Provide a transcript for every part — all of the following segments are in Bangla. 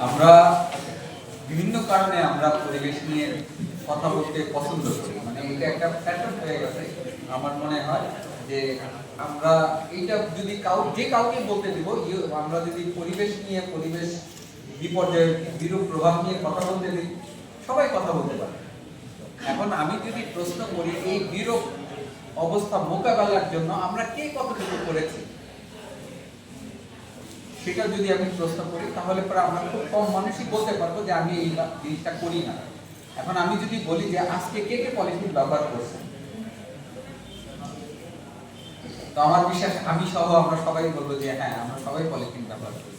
আমরা বিভিন্ন কারণে আমরা পরিবেশ নিয়ে কথা বলতে পছন্দ করি। মানে এটা একটা প্যাটার্ন হয়ে গেছে, আমার মনে হয়, যে আমরা এইটা যদি কাউ, যে কাউকে বলতে দিব, ইয়ে- আমরা যদি পরিবেশ নিয়ে, পরিবেশ বিপর্যয়ের বিরূপ প্রভাব নিয়ে কথা বলতে দিই, সবাই কথা বলতে পারে। এখন আমি যদি প্রশ্ন করি, এই বিরূপ অবস্থা মোকাবেলার জন্য আমরা কে কতটুকু করেছি? সেটা যদি আমি প্রশ্ন করি, তাহলে পরে আমরা খুব কম মানুষই বলতে পারব যে আমি এই জিনিসটা করি না। এখন আমি যদি বলি যে আজকে কে কে পলিথিন ব্যবহার করছে? তো আমার বিশ্বাস, আমি সহ আমরা সবাই বলব যে হ্যাঁ আমরা সবাই পলিথিন ব্যবহার করি।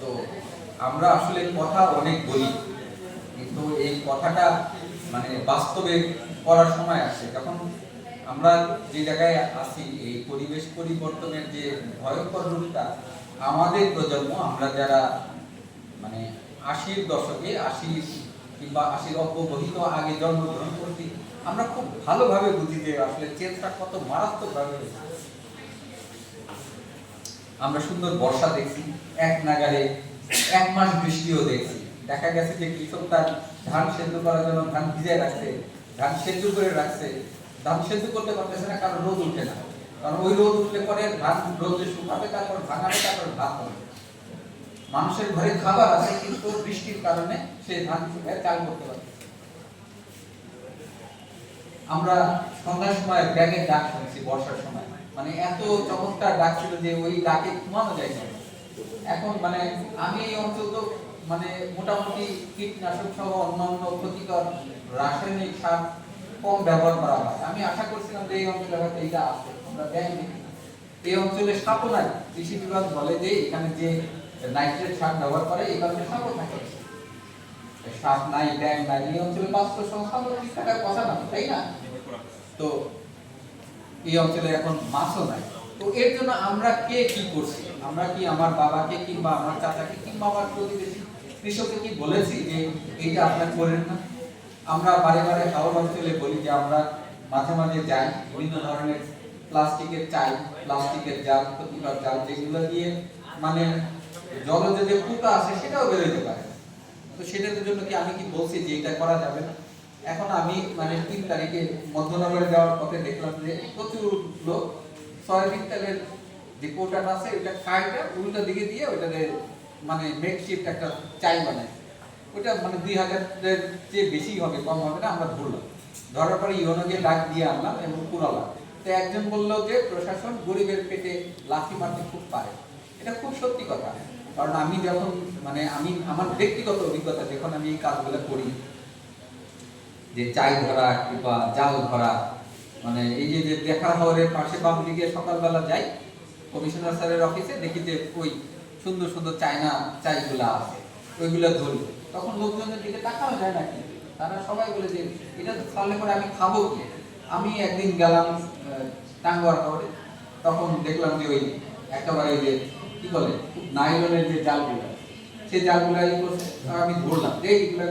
তো আমরা আসলে কথা অনেক বলি, কিন্তু এই কথাটা মানে বাস্তবে করার সময় আসে। যখন আমরা যে জায়গায় আছি, এই পরিবেশ পরিবর্তনের যে ভয়ঙ্কর রূপটা, আমাদের প্রজন্ম, আমরা যারা মানে আশির দশকে আশি কিংবা আশির অব্যবহিত আগে জন্মগ্রহণ করছি, আমরা খুব ভালোভাবে বুঝি যে আসলে চেঞ্জটা কত মারাত্মকভাবে আমরা সুন্দর বর্ষা দেখছি, এক নাগারে এক মাস বৃষ্টিও দেখছি। দেখা গেছে যে কৃষক তার ধান সেদ্ধ করার জন্য ধান ভিজায় রাখছে, ধান সেদ্ধ করে রাখছে ধান সেদ্ধ করতে পারতেছে না, কারণ রোদ উঠে না। কারণ ওই রোদ উঠলে পরে ধান রোদে শুকাবে, তারপর ভাঙাবে, তারপর ভাত হবে। মানুষের ঘরে খাবার আছে, কিন্তু বৃষ্টির কারণে সে ধান শুকায়, চাল করতে পারে আমরা সন্ধ্যার সময় ব্যাগের ডাক শুনছি, বর্ষার সময়। মানে এত চমৎকার ডাক ছিল যে ওই ডাকে ঘুমানো যায় না এখন মানে আমি এই অঞ্চল তো মানে মোটামুটি কীটনাশক সহ অন্যান্য ক্ষতিকর রাসায়নিক সার কম ব্যবহার করা হয়। আমি আশা করছিলাম যে এই অঞ্চলে হয়তো এইটা আছে, আমরা দেয় দেখি এই অঞ্চলে সাপও নাই কৃষি বিভাগ বলে যে এখানে যে নাইট্রেট সার ব্যবহার করে, এই কারণে সাপও থাকে সাপ নাই নাই, এই অঞ্চলে বাস্তব ঠিক থাকার কথা না, তাই না? তো এই অঞ্চলে এখন মাছও নাই। তো এর জন্য আমরা কে কি করছি? আমরা কি আমার বাবাকে কিংবা আমার চাচাকে কিংবা আমার প্রতিবেশী কৃষককে কি বলেছি যে এইটা আপনার করেন না? আমরা বারে বারে হাওড় অঞ্চলে বলি যে আমরা মাঝে মাঝে যাই, বিভিন্ন ধরনের প্লাস্টিকের চাই প্লাস্টিকের জাল, ক্ষতিকর জাল যেগুলো দিয়ে মানে জলজ যে পোকা আছে সেটাও বেরোতে পারে। তো সেটার জন্য কি আমি কি বলছি যে এটা করা যাবে না? এখন আমি মানে তিন তারিখে মধ্যনগরে যাওয়ার পথে দেখলাম যে প্রচুর লোক সয়াবিন তেলের যে কোটান আছে ওটা খাইটা উল্টা দিকে দিয়ে ওটাতে মানে মেকশিফট একটা চাই বানায়। ওটা মানে দুই হাজারের চেয়ে বেশি হবে, কম হবে না, আমরা ধরলাম। ধরার পরে ইউনোকে ডাক দিয়ে আনলাম এবং পুরালাম। তো একজন বলল যে, প্রশাসন গরিবের পেটে লাথি মারতে খুব পারে। এটা খুব সত্যি কথা। কারণ আমি যখন মানে আমি, আমার ব্যক্তিগত অভিজ্ঞতা, যখন আমি এই কাজগুলো করি, যে চাই ধরা কিংবা জাল ধরা মানে এই যে দেখা হাওরের পাশে বাম দিকে সকালবেলা যাই, কমিশনার স্যারের অফিসে দেখি যে ওই সুন্দর সুন্দর চায়না চাইগুলা আছে। ওইগুলো ধরি তখন লোকজনের দিকে তাকানো যায় না কিন্তু। তারা সবাই বলে যে, এটা তো ছাড়লে পরে আমি খাব কি? আমি একদিন গেলাম টাঙ্গুয়ার হাওরে তখন দেখলাম যে ওই একেবারে যে, কি বলে নাইলনের যে জালগুলো, সেই জালগুলো ই করছে আমি ধরলাম। যে এইগুলো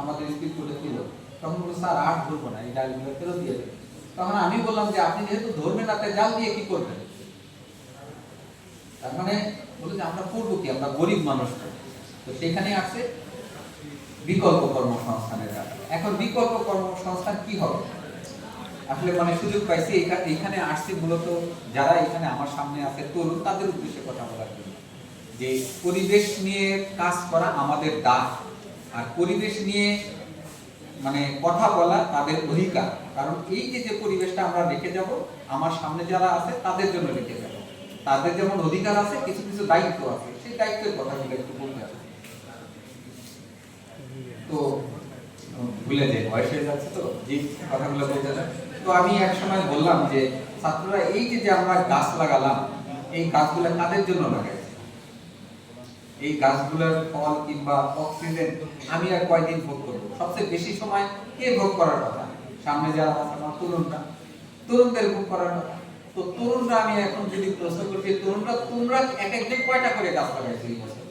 আমাদের স্পিড করে ছিল তখন বলল, স্যার, আর ধরবো না, এই জালগুলো ফেরত দিয়ে দেবে তখন আমি বললাম যে, আপনি যেহেতু ধরবেন আপনি জাল দিয়ে কি করবেন? তার মানে বলে যে, আমরা করব কি? আমরা গরিব মানুষ তো। সেখানে আছে বিকল্প কর্মসংস্থানের এখন বিকল্প কর্মসংস্থান কি হবে? আসলে মানে সুযোগ পাইছি এখানে মূলত যারা এখানে আমার সামনে আছে তরুণ, তাদের উদ্দেশ্যে কথা বলার জন্য। যে পরিবেশ নিয়ে কাজ করা আমাদের দায়, আর পরিবেশ নিয়ে মানে কথা বলা তাদের অধিকার। কারণ এই যে যে পরিবেশটা আমরা রেখে যাব, আমার সামনে যারা আছে তাদের জন্য রেখে যাব। তাদের যেমন অধিকার আছে, কিছু কিছু দায়িত্ব আছে, সেই দায়িত্বের কথাগুলো একটু বলতে হবে তো উম, ভুলে যাই বয়স হয়ে যাচ্ছে তো, যে কথাগুলো বলতে। তো আমি এক সময় বললাম যে, ছাত্ররা, এই যে যে আমরা গাছ লাগালাম, এই গাছগুলো কাদের জন্য লাগাইছি? এই গাছগুলোর ফল কিংবা অক্সিজেন আমি আর কয়দিন ভোগ করব? সবচেয়ে বেশি সময় কে ভোগ করার কথা? সামনে যারা আছে, আমার তরুণরা। তরুণদের ভোগ করার কথা। তো তরুণরা, আমি এখন যদি প্রশ্ন করছি তরুণরা, তোমরা এক কয়টা করে গাছ লাগাইছো এই বছর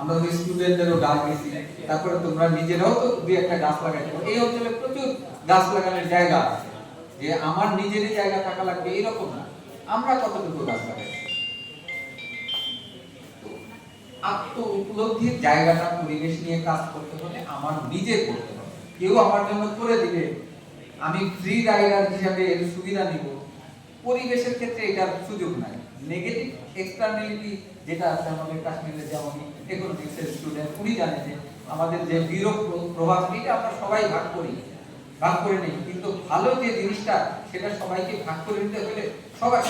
আমরা তো স্টুডেন্টদেরও গাছ দিয়েছি তারপরে তোমরা নিজেরাও তো দুই একটা গাছ লাগাইতে পারো। এই প্রচুর গাছ লাগানোর জায়গা যে আমার নিজেরই জায়গা থাকা লাগবে, এরকম না। আমরা কতটুকু গাছ লাগাই আত্ম উপলব্ধির জায়গাটা পরিবেশ নিয়ে কাজ করতে হলে আমার নিজে করতে হবে। কেউ আমার জন্য করে দিবে, আমি ফ্রি রাইডার হিসাবে এর সুবিধা নিব। পরিবেশের ক্ষেত্রে এটার সুযোগ নাই। নেগেটিভ এক্সটার্নালিটি যেটা আছে আমাদের কাশ্মীরে যেমন ইকোনমিক্সের স্টুডেন্ট উনি জানে যে আমাদের যে বিরূপ প্রভাবটি আমরা সবাই ভাগ করি। ভাগ করে নিই। কিন্তু ভালো যে জিনিসটা, সেটা সবাইকে ভাগ করে নিতে হলে সবার